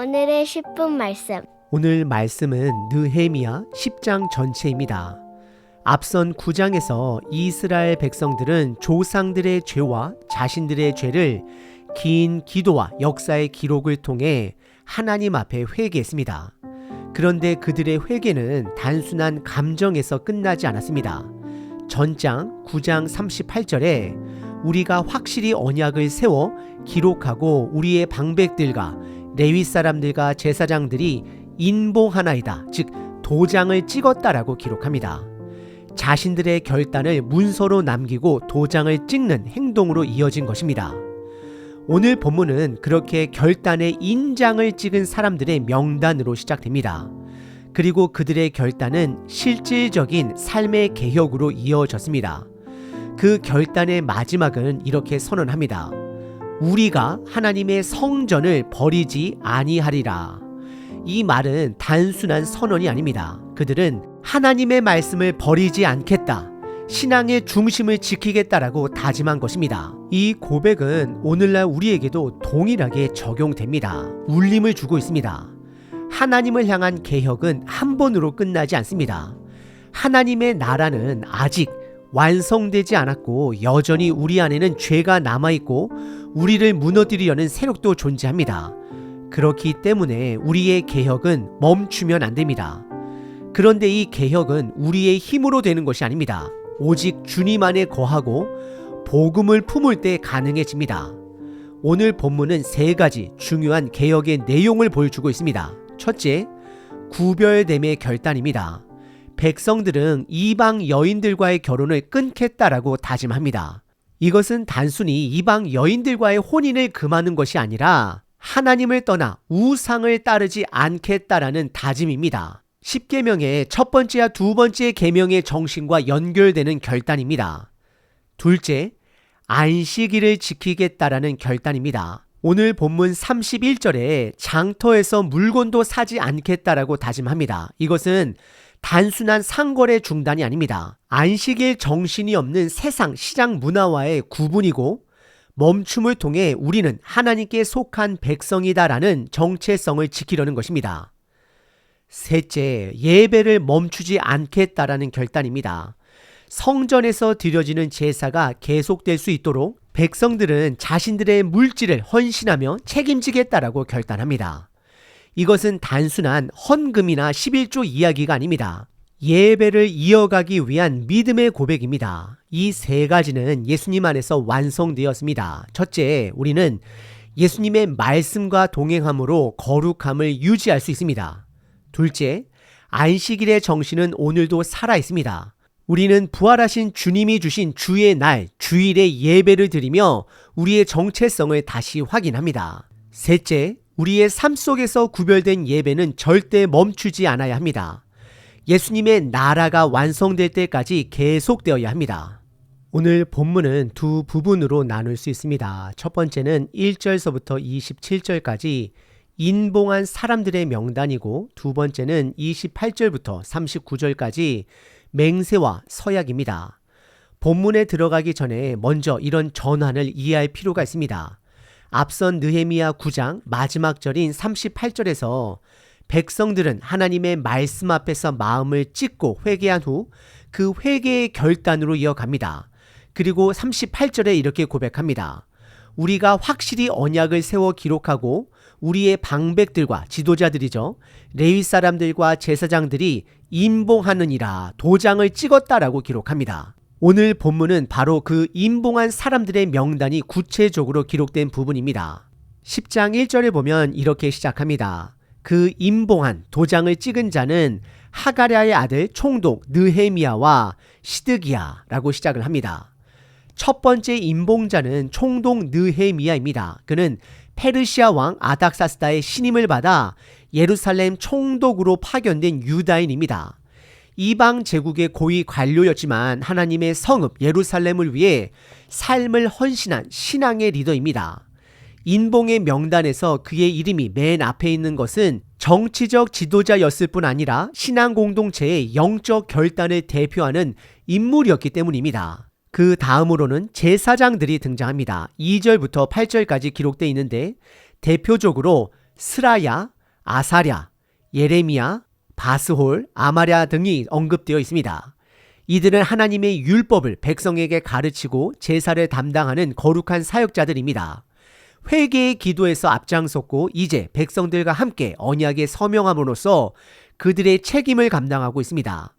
오늘의 10분 말씀. 오늘 말씀은 느헤미야 10장 전체입니다. 앞선 9장에서 이스라엘 백성들은 조상들의 죄와 자신들의 죄를 긴 기도와 역사의 기록을 통해 하나님 앞에 회개했습니다. 그런데 그들의 회개는 단순한 감정에서 끝나지 않았습니다. 전장 9장 38절에 우리가 확실히 언약을 세워 기록하고 우리의 방백들과 레위 사람들과 제사장들이 인봉하나이다. 즉 도장을 찍었다라고 기록합니다. 자신들의 결단을 문서로 남기고 도장을 찍는 행동으로 이어진 것입니다. 오늘 본문은 그렇게 결단의 인장을 찍은 사람들의 명단으로 시작됩니다. 그리고 그들의 결단은 실질적인 삶의 개혁으로 이어졌습니다. 그 결단의 마지막은 이렇게 선언합니다. 우리가 하나님의 성전을 버리지 아니하리라. 이 말은 단순한 선언이 아닙니다. 그들은 하나님의 말씀을 버리지 않겠다. 신앙의 중심을 지키겠다라고 다짐한 것입니다. 이 고백은 오늘날 우리에게도 동일하게 적용됩니다. 울림을 주고 있습니다. 하나님을 향한 개혁은 한 번으로 끝나지 않습니다. 하나님의 나라는 아직 완성되지 않았고 여전히 우리 안에는 죄가 남아있고 우리를 무너뜨리려는 세력도 존재합니다. 그렇기 때문에 우리의 개혁은 멈추면 안 됩니다. 그런데 이 개혁은 우리의 힘으로 되는 것이 아닙니다. 오직 주님 안에 거하고 복음을 품을 때 가능해집니다. 오늘 본문은 세 가지 중요한 개혁의 내용을 보여주고 있습니다. 첫째, 구별됨의 결단입니다. 백성들은 이방 여인들과의 결혼을 끊겠다라고 다짐합니다. 이것은 단순히 이방 여인들과의 혼인을 금하는 것이 아니라 하나님을 떠나 우상을 따르지 않겠다라는 다짐입니다. 10계명의 첫 번째와 두 번째 계명의 정신과 연결되는 결단입니다. 둘째, 안식일을 지키겠다라는 결단입니다. 오늘 본문 31절에 장터에서 물건도 사지 않겠다라고 다짐합니다. 이것은 단순한 상거래 중단이 아닙니다. 안식일 정신이 없는 세상 시장 문화와의 구분이고 멈춤을 통해 우리는 하나님께 속한 백성이다라는 정체성을 지키려는 것입니다. 셋째, 예배를 멈추지 않겠다라는 결단입니다. 성전에서 드려지는 제사가 계속될 수 있도록 백성들은 자신들의 물질을 헌신하며 책임지겠다라고 결단합니다. 이것은 단순한 헌금이나 11조 이야기가 아닙니다. 예배를 이어가기 위한 믿음의 고백입니다. 이 세 가지는 예수님 안에서 완성되었습니다. 첫째, 우리는 예수님의 말씀과 동행함으로 거룩함을 유지할 수 있습니다. 둘째, 안식일의 정신은 오늘도 살아 있습니다. 우리는 부활하신 주님이 주신 주의 날, 주일에 예배를 드리며 우리의 정체성을 다시 확인합니다. 셋째, 우리의 삶 속에서 구별된 예배는 절대 멈추지 않아야 합니다. 예수님의 나라가 완성될 때까지 계속되어야 합니다. 오늘 본문은 두 부분으로 나눌 수 있습니다. 첫 번째는 1절서부터 27절까지 인봉한 사람들의 명단이고 두 번째는 28절부터 39절까지 맹세와 서약입니다. 본문에 들어가기 전에 먼저 이런 전환을 이해할 필요가 있습니다. 앞선 느헤미야 9장 마지막 절인 38절에서 백성들은 하나님의 말씀 앞에서 마음을 찢고 회개한 후 그 회개의 결단으로 이어갑니다. 그리고 38절에 이렇게 고백합니다. 우리가 확실히 언약을 세워 기록하고 우리의 방백들과 지도자들이죠. 레위 사람들과 제사장들이 인봉하느니라 도장을 찍었다라고 기록합니다. 오늘 본문은 바로 그 인봉한 사람들의 명단이 구체적으로 기록된 부분입니다. 10장 1절에 보면 이렇게 시작합니다. 그 인봉한 도장을 찍은 자는 하가랴의 아들 총독 느헤미야와 시드기야라고 시작을 합니다. 첫 번째 인봉자는 총독 느헤미야입니다. 그는 페르시아 왕 아닥사스다의 신임을 받아 예루살렘 총독으로 파견된 유다인입니다. 이방 제국의 고위 관료였지만 하나님의 성읍 예루살렘을 위해 삶을 헌신한 신앙의 리더입니다. 인봉의 명단에서 그의 이름이 맨 앞에 있는 것은 정치적 지도자였을 뿐 아니라 신앙 공동체의 영적 결단을 대표하는 인물이었기 때문입니다. 그 다음으로는 제사장들이 등장합니다. 2절부터 8절까지 기록되어 있는데 대표적으로 스라야, 아사랴, 예레미야, 바스홀, 아마랴 등이 언급되어 있습니다. 이들은 하나님의 율법을 백성에게 가르치고 제사를 담당하는 거룩한 사역자들입니다. 회개의 기도에서 앞장섰고 이제 백성들과 함께 언약에 서명함으로써 그들의 책임을 감당하고 있습니다.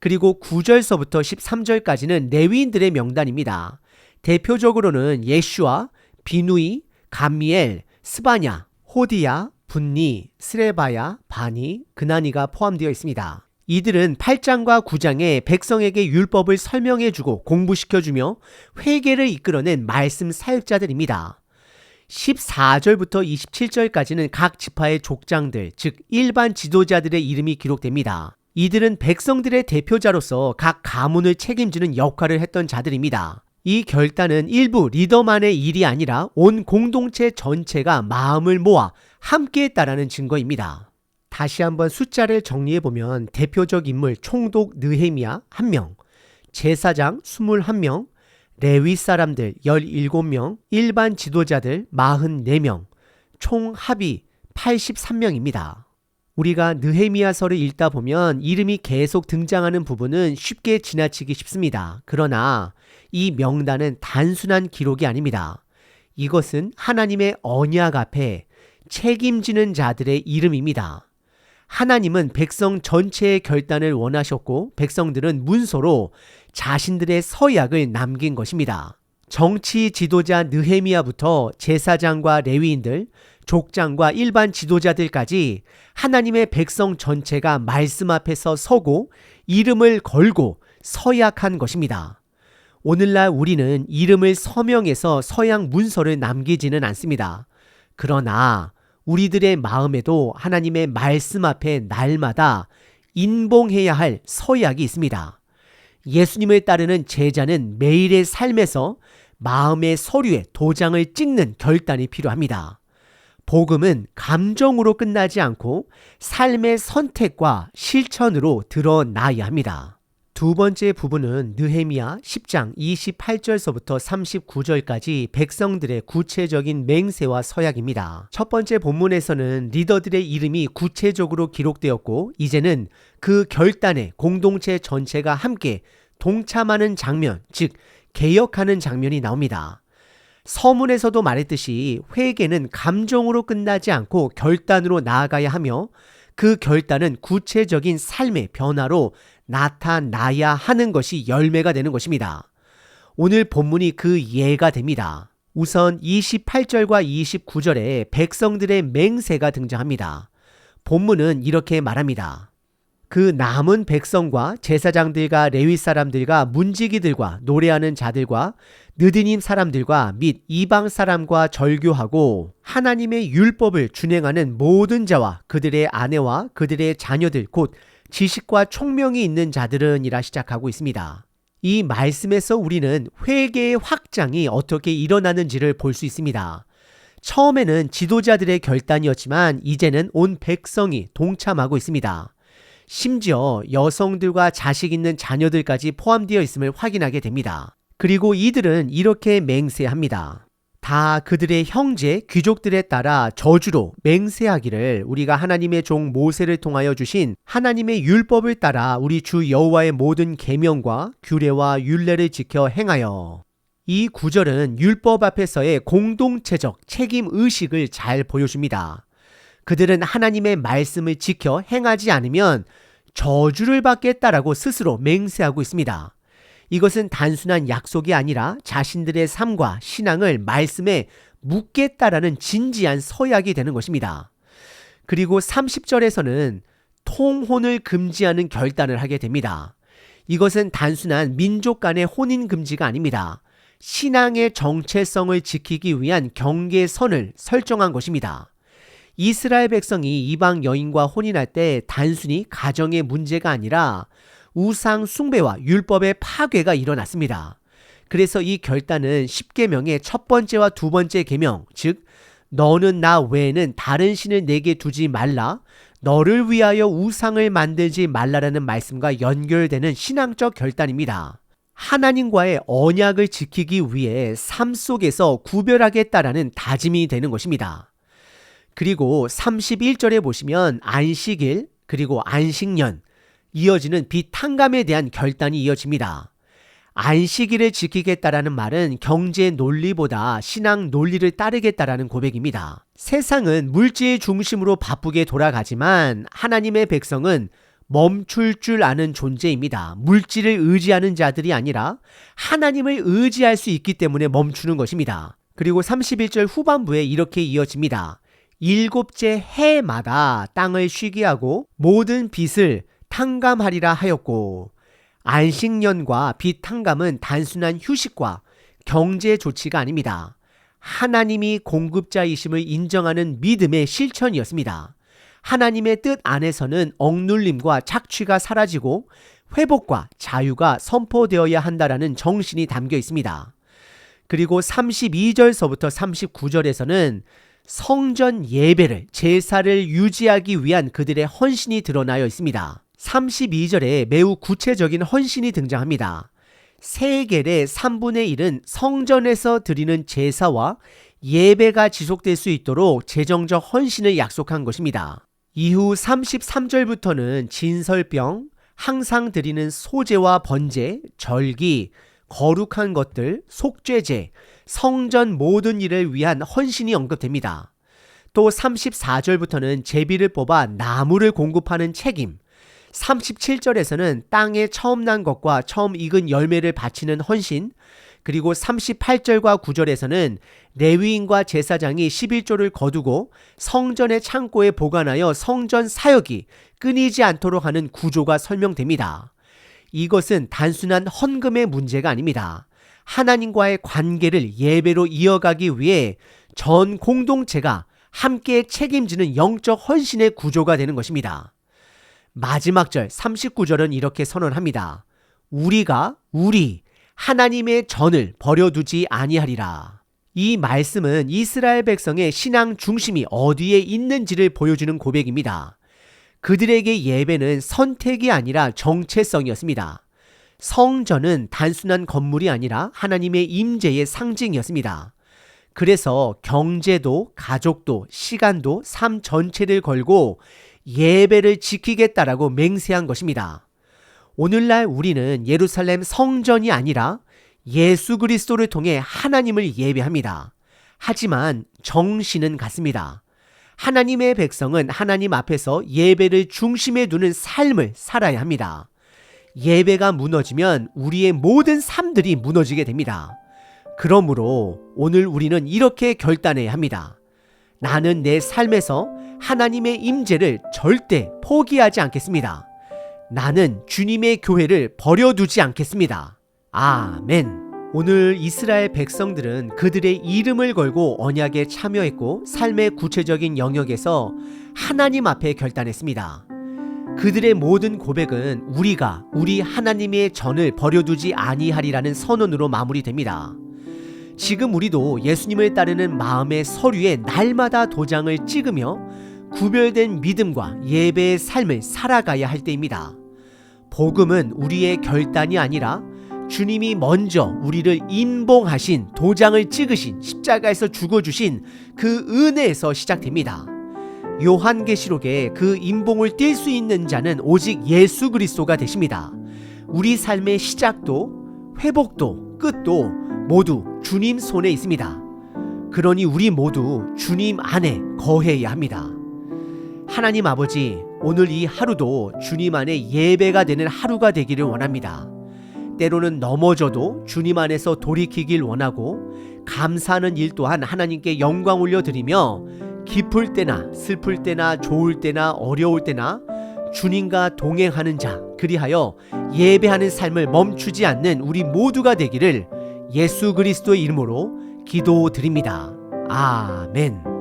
그리고 9절서부터 13절까지는 레위인들의 명단입니다. 대표적으로는 예슈아, 비누이, 감미엘, 스바냐, 호디야, 분니, 스레바야, 바니, 그나니가 포함되어 있습니다. 이들은 8장과 9장에 백성에게 율법을 설명해주고 공부시켜주며 회개를 이끌어낸 말씀 사역자들입니다. 14절부터 27절까지는 각 지파의 족장들, 즉 일반 지도자들의 이름이 기록됩니다. 이들은 백성들의 대표자로서 각 가문을 책임지는 역할을 했던 자들입니다. 이 결단은 일부 리더만의 일이 아니라 온 공동체 전체가 마음을 모아 함께 했다라는 증거입니다. 다시 한번 숫자를 정리해 보면 대표적 인물 총독 느헤미야 1명, 제사장 21명, 레위 사람들 17명, 일반 지도자들 44명, 총 합이 83명입니다. 우리가 느헤미야서를 읽다 보면 이름이 계속 등장하는 부분은 쉽게 지나치기 쉽습니다. 그러나 이 명단은 단순한 기록이 아닙니다. 이것은 하나님의 언약 앞에 책임지는 자들의 이름입니다. 하나님은 백성 전체의 결단을 원하셨고 백성들은 문서로 자신들의 서약을 남긴 것입니다. 정치 지도자 느헤미야부터 제사장과 레위인들, 족장과 일반 지도자들까지 하나님의 백성 전체가 말씀 앞에서 서고 이름을 걸고 서약한 것입니다. 오늘날 우리는 이름을 서명해서 서약 문서를 남기지는 않습니다. 그러나 우리들의 마음에도 하나님의 말씀 앞에 날마다 인봉해야 할 서약이 있습니다. 예수님을 따르는 제자는 매일의 삶에서 마음의 서류에 도장을 찍는 결단이 필요합니다. 복음은 감정으로 끝나지 않고 삶의 선택과 실천으로 드러나야 합니다. 두 번째 부분은 느헤미야 10장 28절서부터 39절까지 백성들의 구체적인 맹세와 서약입니다. 첫 번째 본문에서는 리더들의 이름이 구체적으로 기록되었고 이제는 그 결단에 공동체 전체가 함께 동참하는 장면, 즉 개혁하는 장면이 나옵니다. 서문에서도 말했듯이 회개는 감정으로 끝나지 않고 결단으로 나아가야 하며 그 결단은 구체적인 삶의 변화로 나타나야 하는 것이 열매가 되는 것입니다. 오늘 본문이 그 예가 됩니다. 우선 28절과 29절에 백성들의 맹세가 등장합니다. 본문은 이렇게 말합니다. 그 남은 백성과 제사장들과 레위 사람들과 문지기들과 노래하는 자들과 느드님 사람들과 및 이방 사람과 절교하고 하나님의 율법을 준행하는 모든 자와 그들의 아내와 그들의 자녀들 곧 지식과 총명이 있는 자들은이라 시작하고 있습니다. 이 말씀에서 우리는 회개의 확장이 어떻게 일어나는지를 볼 수 있습니다. 처음에는 지도자들의 결단이었지만 이제는 온 백성이 동참하고 있습니다. 심지어 여성들과 자식 있는 자녀들까지 포함되어 있음을 확인하게 됩니다. 그리고 이들은 이렇게 맹세합니다. 다 그들의 형제 귀족들에 따라 저주로 맹세하기를 우리가 하나님의 종 모세를 통하여 주신 하나님의 율법을 따라 우리 주 여호와의 모든 계명과 규례와 율례를 지켜 행하여 이 구절은 율법 앞에서의 공동체적 책임 의식을 잘 보여줍니다. 그들은 하나님의 말씀을 지켜 행하지 않으면 저주를 받겠다라고 스스로 맹세하고 있습니다. 이것은 단순한 약속이 아니라 자신들의 삶과 신앙을 말씀에 묻겠다라는 진지한 서약이 되는 것입니다. 그리고 30절에서는 통혼을 금지하는 결단을 하게 됩니다. 이것은 단순한 민족 간의 혼인 금지가 아닙니다. 신앙의 정체성을 지키기 위한 경계선을 설정한 것입니다. 이스라엘 백성이 이방 여인과 혼인할 때 단순히 가정의 문제가 아니라 우상 숭배와 율법의 파괴가 일어났습니다. 그래서 이 결단은 10계명의 첫 번째와 두 번째 계명, 즉 너는 나 외에는 다른 신을 내게 두지 말라. 너를 위하여 우상을 만들지 말라라는 말씀과 연결되는 신앙적 결단입니다. 하나님과의 언약을 지키기 위해 삶 속에서 구별하겠다라는 다짐이 되는 것입니다. 그리고 31절에 보시면 안식일 그리고 안식년 이어지는 비탕감에 대한 결단이 이어집니다. 안식일을 지키겠다라는 말은 경제 논리보다 신앙 논리를 따르겠다라는 고백입니다. 세상은 물질 중심으로 바쁘게 돌아가지만 하나님의 백성은 멈출 줄 아는 존재입니다. 물질을 의지하는 자들이 아니라 하나님을 의지할 수 있기 때문에 멈추는 것입니다. 그리고 31절 후반부에 이렇게 이어집니다. 일곱째 해마다 땅을 쉬게 하고 모든 빚을 탕감하리라 하였고 안식년과 빚 탕감은 단순한 휴식과 경제 조치가 아닙니다. 하나님이 공급자이심을 인정하는 믿음의 실천이었습니다. 하나님의 뜻 안에서는 억눌림과 착취가 사라지고 회복과 자유가 선포되어야 한다라는 정신이 담겨 있습니다. 그리고 32절서부터 39절에서는 성전 예배를 제사를 유지하기 위한 그들의 헌신이 드러나여 있습니다. 32절에 매우 구체적인 헌신이 등장합니다. 세겔의 3분의 1은 성전에서 드리는 제사와 예배가 지속될 수 있도록 재정적 헌신을 약속한 것입니다. 이후 33절부터는 진설병, 항상 드리는 소제와 번제, 절기, 거룩한 것들, 속죄제, 성전 모든 일을 위한 헌신이 언급됩니다. 또 34절부터는 제비를 뽑아 나무를 공급하는 책임, 37절에서는 땅에 처음 난 것과 처음 익은 열매를 바치는 헌신, 그리고 38절과 9절에서는 레위인과 제사장이 11조를 거두고 성전의 창고에 보관하여 성전 사역이 끊이지 않도록 하는 구조가 설명됩니다. 이것은 단순한 헌금의 문제가 아닙니다. 하나님과의 관계를 예배로 이어가기 위해 전 공동체가 함께 책임지는 영적 헌신의 구조가 되는 것입니다. 마지막 절 39절은 이렇게 선언합니다. 우리가 우리 하나님의 전을 버려두지 아니하리라. 이 말씀은 이스라엘 백성의 신앙 중심이 어디에 있는지를 보여주는 고백입니다. 그들에게 예배는 선택이 아니라 정체성이었습니다. 성전은 단순한 건물이 아니라 하나님의 임재의 상징이었습니다. 그래서 경제도 가족도 시간도 삶 전체를 걸고 예배를 지키겠다라고 맹세한 것입니다. 오늘날 우리는 예루살렘 성전이 아니라 예수 그리스도를 통해 하나님을 예배합니다. 하지만 정신은 같습니다. 하나님의 백성은 하나님 앞에서 예배를 중심에 두는 삶을 살아야 합니다. 예배가 무너지면 우리의 모든 삶들이 무너지게 됩니다. 그러므로 오늘 우리는 이렇게 결단해야 합니다. 나는 내 삶에서 하나님의 임재를 절대 포기하지 않겠습니다. 나는 주님의 교회를 버려두지 않겠습니다. 아멘. 오늘 이스라엘 백성들은 그들의 이름을 걸고 언약에 참여했고 삶의 구체적인 영역에서 하나님 앞에 결단했습니다. 그들의 모든 고백은 우리가 우리 하나님의 전을 버려두지 아니하리라는 선언으로 마무리됩니다. 지금 우리도 예수님을 따르는 마음의 서류에 날마다 도장을 찍으며 구별된 믿음과 예배의 삶을 살아가야 할 때입니다. 복음은 우리의 결단이 아니라 주님이 먼저 우리를 인봉하신 도장을 찍으신 십자가에서 죽어주신 그 은혜에서 시작됩니다. 요한계시록에 그 인봉을 뛸수 있는 자는 오직 예수 그리스도가 되십니다. 우리 삶의 시작도 회복도 끝도 모두 주님 손에 있습니다. 그러니 우리 모두 주님 안에 거해야 합니다. 하나님 아버지, 오늘 이 하루도 주님 안에 예배가 되는 하루가 되기를 원합니다. 때로는 넘어져도 주님 안에서 돌이키길 원하고 감사하는 일 또한 하나님께 영광 올려드리며 기쁠 때나 슬플 때나 좋을 때나 어려울 때나 주님과 동행하는 자 그리하여 예배하는 삶을 멈추지 않는 우리 모두가 되기를 예수 그리스도의 이름으로 기도드립니다. 아멘.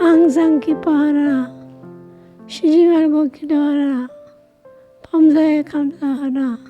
항상 기뻐하라. 쉬지 말고 기도하라. 범사에 감사하라.